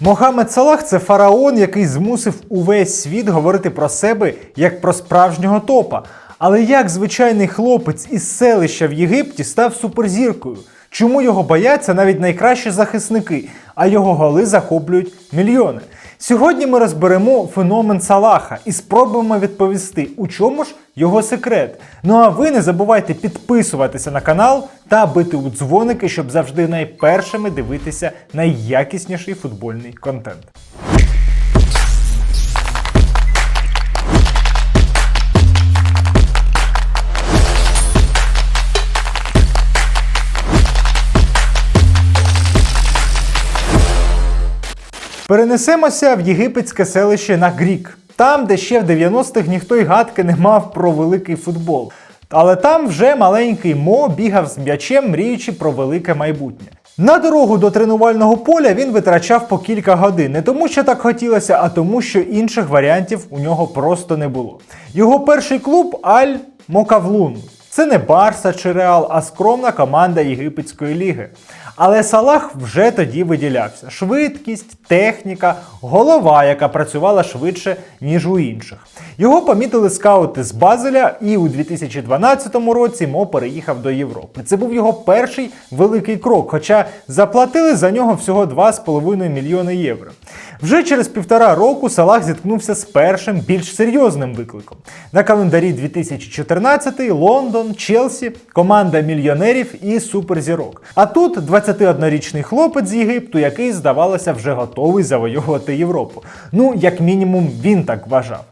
Мохамед Салах це фараон, який змусив увесь світ говорити про себе як про справжнього топа. Але як звичайний хлопець із селища в Єгипті став суперзіркою? Чому його бояться навіть найкращі захисники, а його голи захоплюють мільйони? Сьогодні ми розберемо феномен Салаха і спробуємо відповісти, у чому ж його секрет. Ну а ви не забувайте підписуватися на канал та бити у дзвоники, щоб завжди найпершими дивитися найякісніший футбольний контент. Перенесемося в єгипетське селище на Грік, там, де ще в 90-х ніхто й гадки не мав про великий футбол. Але там вже маленький Мо бігав з м'ячем, мріючи про велике майбутнє. На дорогу до тренувального поля він витрачав по кілька годин, не тому, що так хотілося, а тому, що інших варіантів у нього просто не було. Його перший клуб Аль Мокавлун. Це не Барса чи Реал, а скромна команда єгипетської ліги. Але Салах вже тоді виділявся: швидкість, техніка, голова, яка працювала швидше, ніж у інших. Його помітили скаути з Базеля, і у 2012 році Мо переїхав до Європи. Це був його перший великий крок, хоча заплатили за нього всього 2,5 мільйони євро. Вже через півтора року Салах зіткнувся з першим більш серйозним викликом. На календарі 2014 Лондон, Челсі, команда мільйонерів і суперзірок. А тут 21-річний хлопець з Єгипту, який, здавалося, вже готовий завойовувати Європу. Ну, як мінімум, він так вважав.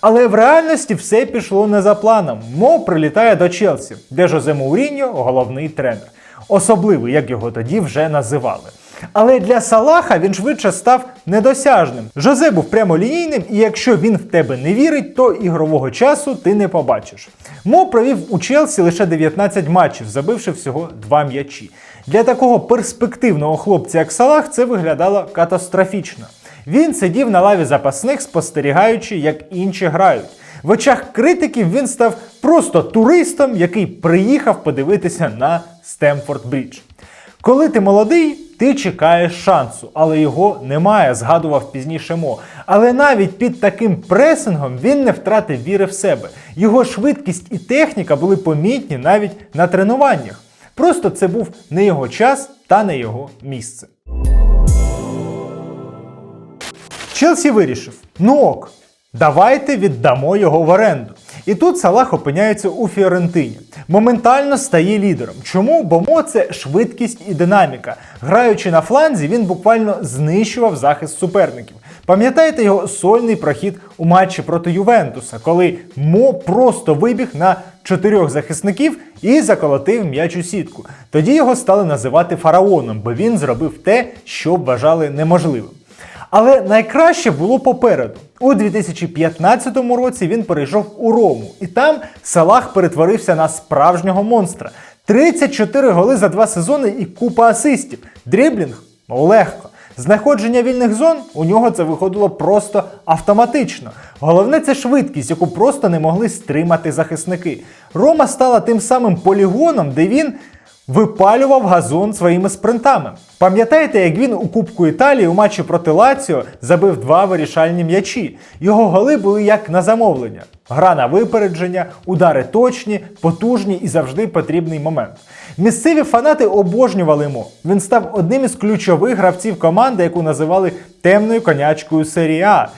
Але в реальності все пішло не за планом. Мо прилітає до Челсі, де Жозе Мауріньо головний тренер. Особливий, як його тоді вже називали. Але для Салаха він швидше став недосяжним. Жозе був прямолінійним, і якщо він в тебе не вірить, то ігрового часу ти не побачиш. Мо провів у Челсі лише 19 матчів, забивши всього 2 м'ячі. Для такого перспективного хлопця, як Салах, це виглядало катастрофічно. Він сидів на лаві запасних, спостерігаючи, як інші грають. В очах критиків він став просто туристом, який приїхав подивитися на Стемфорд Брідж. Коли ти молодий, ти чекаєш шансу, але його немає, згадував пізніше Мо. Але навіть під таким пресингом він не втратив віри в себе. Його швидкість і техніка були помітні навіть на тренуваннях. Просто це був не його час та не його місце. Челсі вирішив: ну ок, давайте віддамо його в оренду. І тут Салах опиняється у Фіорентині. Моментально стає лідером. Чому? Бо Мо це швидкість і динаміка. Граючи на фланзі, він буквально знищував захист суперників. Пам'ятаєте його сольний прохід у матчі проти Ювентуса, коли Мо просто вибіг на чотирьох захисників і заколотив м'яч у сітку. Тоді його стали називати фараоном, бо він зробив те, що вважали неможливим. Але найкраще було попереду. У 2015 році він перейшов у Рому, і там Салах перетворився на справжнього монстра. 34 голи за два сезони і купа асистів. Дріблінг легко. Знаходження вільних зон у нього це виходило просто автоматично. Головне це швидкість, яку просто не могли стримати захисники. Рома стала тим самим полігоном, де він випалював газон своїми спринтами. Пам'ятаєте, як він у Кубку Італії у матчі проти Лаціо забив два вирішальні м'ячі? Його голи були як на замовлення. Гра на випередження, удари точні, потужні і завжди потрібний момент. Місцеві фанати обожнювали йому. Він став одним із ключових гравців команди, яку називали темною конячкою серії А.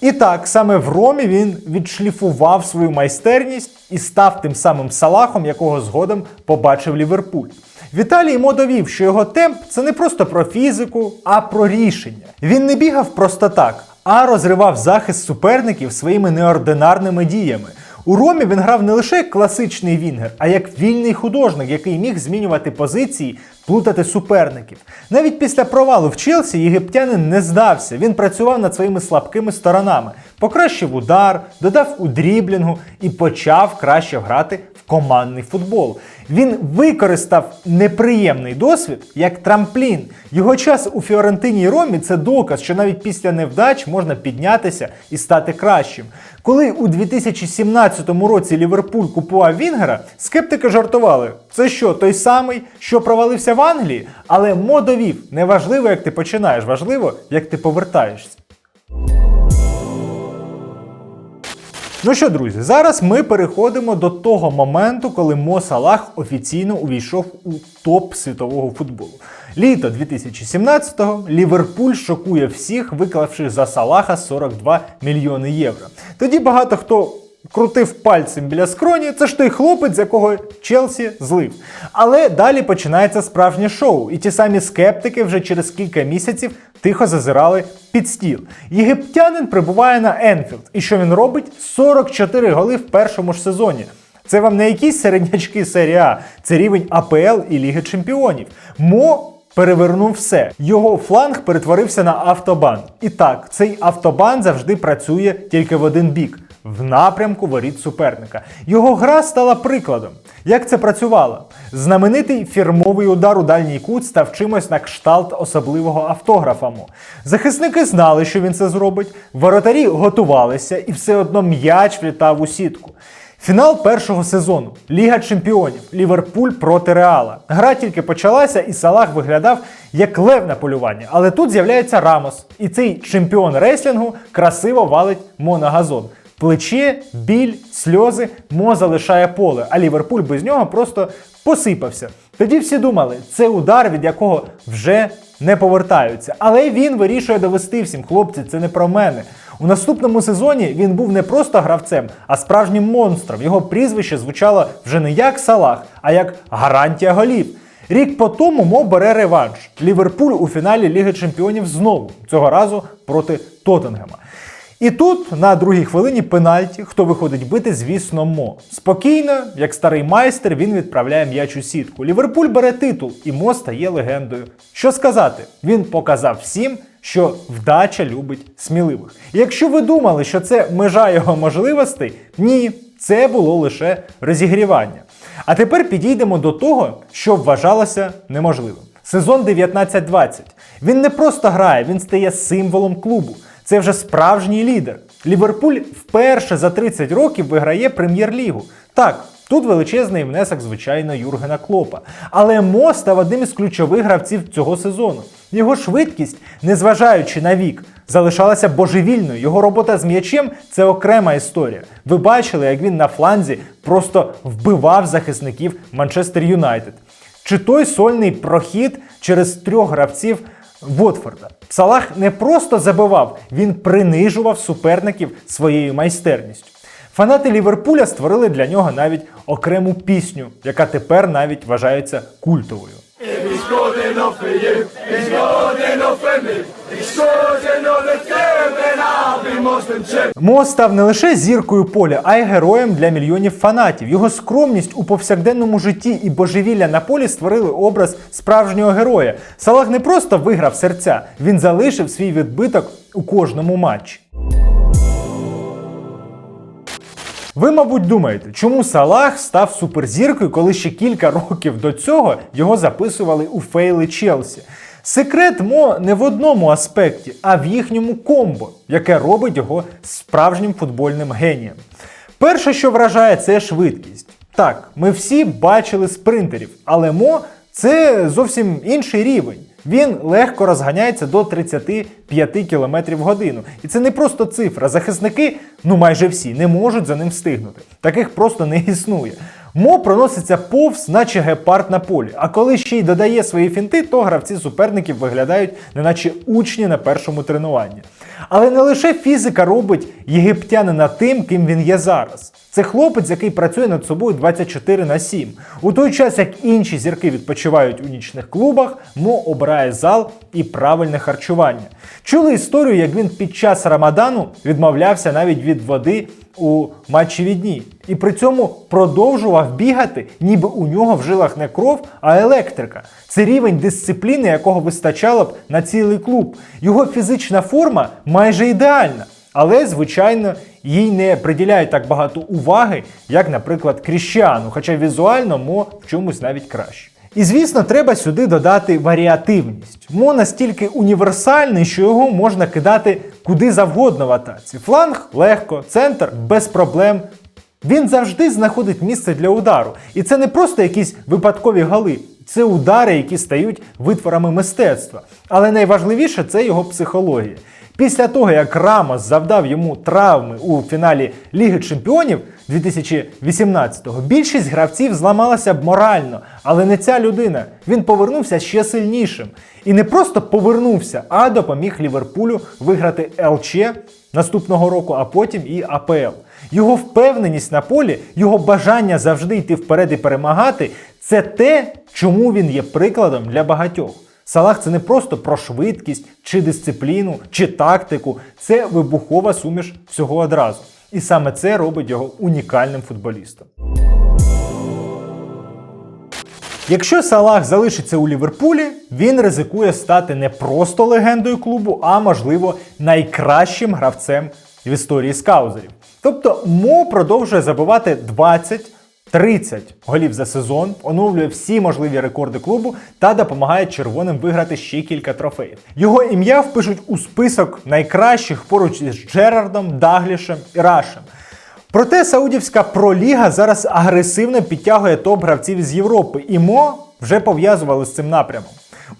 І так, саме в Ромі він відшліфував свою майстерність і став тим самим Салахом, якого згодом побачив Ліверпуль. В Італії Мо довів, що його темп це не просто про фізику, а про рішення. Він не бігав просто так, а розривав захист суперників своїми неординарними діями. У Ромі він грав не лише як класичний вінгер, а як вільний художник, який міг змінювати позиції, плутати суперників. Навіть після провалу в Челсі єгиптянин не здався. Він працював над своїми слабкими сторонами, покращив удар, додав у дріблінгу і почав краще грати в командний футбол. Він використав неприємний досвід як трамплін. Його час у Фіорентині і Ромі це доказ, що навіть після невдач можна піднятися і стати кращим. Коли у 17-му році Ліверпуль купував Вінгера, скептики жартували. Це що, той самий, що провалився в Англії? Але Мо довів, не важливо, як ти починаєш, важливо, як ти повертаєшся. Ну що, друзі, зараз ми переходимо до того моменту, коли Мо Салах офіційно увійшов у топ світового футболу. Літо 2017-го Ліверпуль шокує всіх, виклавши за Салаха 42 мільйони євро. Тоді багато хто крутив пальцем біля скроні, це ж той хлопець, з якого Челсі злив. Але далі починається справжнє шоу, і ті самі скептики вже через кілька місяців тихо зазирали під стіл. Єгиптянин прибуває на Енфілд. І що він робить? 44 голи в першому ж сезоні. Це вам не якісь середнячки серії А, це рівень АПЛ і Ліги Чемпіонів. Мо перевернув все. Його фланг перетворився на автобан. І так, цей автобан завжди працює тільки в один бік в напрямку воріт суперника. Його гра стала прикладом. Як це працювало? Знаменитий фірмовий удар у дальній кут став чимось на кшталт особливого автографа. Мо. Захисники знали, що він це зробить. Воротарі готувалися, і все одно м'яч влітав у сітку. Фінал першого сезону Ліга Чемпіонів Ліверпуль проти Реала. Гра тільки почалася, і Салах виглядав як лев на полюванні. Але тут з'являється Рамос, і цей чемпіон реслінгу красиво валить Мо на газон. Плече, біль, сльози, Мо залишає поле, а Ліверпуль без нього просто посипався. Тоді всі думали, це удар, від якого вже не повертаються. Але він вирішує довести всім, хлопці, це не про мене. У наступному сезоні він був не просто гравцем, а справжнім монстром. Його прізвище звучало вже не як Салах, а як гарантія голів. Рік по тому Мо бере реванш. Ліверпуль у фіналі Ліги Чемпіонів знову цього разу проти Тоттенгема. І тут на другій хвилині пенальті, хто виходить бити, звісно, Мо. Спокійно, як старий майстер, він відправляє м'яч у сітку. Ліверпуль бере титул, і Мо стає легендою. Що сказати? Він показав всім, що вдача любить сміливих. І якщо ви думали, що це межа його можливостей, ні, це було лише розігрівання. А тепер підійдемо до того, що вважалося неможливим. Сезон 19-20. Він не просто грає, він стає символом клубу. Це вже справжній лідер. Ліверпуль вперше за 30 років виграє прем'єр-лігу. Так, тут величезний внесок, звичайно, Юргена Клопа. Але Мо став одним із ключових гравців цього сезону. Його швидкість, незважаючи на вік, залишалася божевільною. Його робота з м'ячем це окрема історія. Ви бачили, як він на фланзі просто вбивав захисників Манчестер Юнайтед. Чи той сольний прохід через трьох гравців Вотфорда. Салах не просто забивав, він принижував суперників своєю майстерністю. Фанати Ліверпуля створили для нього навіть окрему пісню, яка тепер навіть вважається культовою. If he's good enough for you, he's be Muslim too. Мо став не лише зіркою поля, а й героєм для мільйонів фанатів. Його скромність у повсякденному житті і божевілля на полі створили образ справжнього героя. Салах не просто виграв серця, він залишив свій відбиток у кожному матчі. Ви, мабуть, думаєте, чому Салах став суперзіркою, коли ще кілька років до цього його записували у фейли Челсі? Секрет Мо не в одному аспекті, а в їхньому комбо, яке робить його справжнім футбольним генієм. Перше, що вражає, це швидкість. Так, ми всі бачили спринтерів, але Мо це зовсім інший рівень. Він легко розганяється до 35 км в годину. І це не просто цифра. Захисники, ну майже всі, не можуть за ним встигнути. Таких просто не існує. Мо проноситься повз, наче гепард на полі. А коли ще й додає свої фінти, то гравці суперників виглядають, неначе учні на першому тренуванні. Але не лише фізика робить єгиптянина тим, ким він є зараз. Це хлопець, який працює над собою 24 на 7. У той час, як інші зірки відпочивають у нічних клубах, Мо обирає зал і правильне харчування. Чули історію, як він під час Рамадану відмовлявся навіть від води у матчеві дні. І при цьому продовжував бігати, ніби у нього в жилах не кров, а електрика. Це рівень дисципліни, якого вистачало б на цілий клуб. Його фізична форма майже ідеальна. Але, звичайно, їй не приділяють так багато уваги, як, наприклад, Кріщану, хоча візуально Мо в чомусь навіть краще. І звісно, треба сюди додати варіативність. Мо настільки універсальний, що його можна кидати куди завгодно в атаці. Фланг легко, центр без проблем. Він завжди знаходить місце для удару. І це не просто якісь випадкові голи, це удари, які стають витворами мистецтва. Але найважливіше це його психологія. Після того, як Рамос завдав йому травми у фіналі Ліги Чемпіонів 2018-го, більшість гравців зламалася б морально, але не ця людина. Він повернувся ще сильнішим. І не просто повернувся, а допоміг Ліверпулю виграти ЛЧ наступного року, а потім і АПЛ. Його впевненість на полі, його бажання завжди йти вперед і перемагати це те, чому він є прикладом для багатьох. Салах це не просто про швидкість, чи дисципліну, чи тактику, це вибухова суміш всього одразу. І саме це робить його унікальним футболістом. Якщо Салах залишиться у Ліверпулі, він ризикує стати не просто легендою клубу, а можливо найкращим гравцем в історії скаузерів. Тобто Мо продовжує забивати 20 30 голів за сезон, оновлює всі можливі рекорди клубу та допомагає червоним виграти ще кілька трофеїв. Його ім'я впишуть у список найкращих поруч із Джерардом, Даглішем і Рашем. Проте Саудівська проліга зараз агресивно підтягує топ-гравців з Європи, і Мо вже пов'язували з цим напрямом.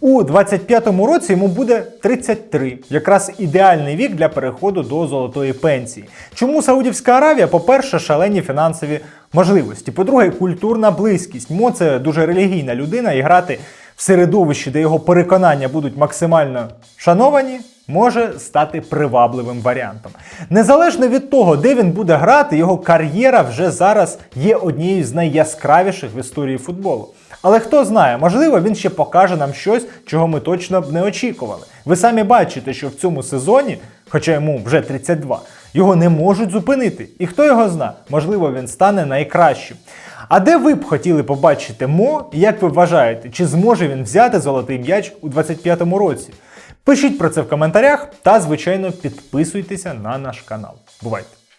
У 25-му році йому буде 33, якраз ідеальний вік для переходу до золотої пенсії. Чому Саудівська Аравія? По-перше, шалені фінансові можливості. По-друге, культурна близькість. Мо це дуже релігійна людина, і грати в середовищі, де його переконання будуть максимально шановані, може стати привабливим варіантом. Незалежно від того, де він буде грати, його кар'єра вже зараз є однією з найяскравіших в історії футболу. Але хто знає, можливо, він ще покаже нам щось, чого ми точно б не очікували. Ви самі бачите, що в цьому сезоні, хоча йому вже 32, його не можуть зупинити. І хто його зна, можливо, він стане найкращим. А де ви б хотіли побачити Мо, і як ви вважаєте, чи зможе він взяти золотий м'яч у 25-му році? Пишіть про це в коментарях та, звичайно, підписуйтеся на наш канал. Бувайте!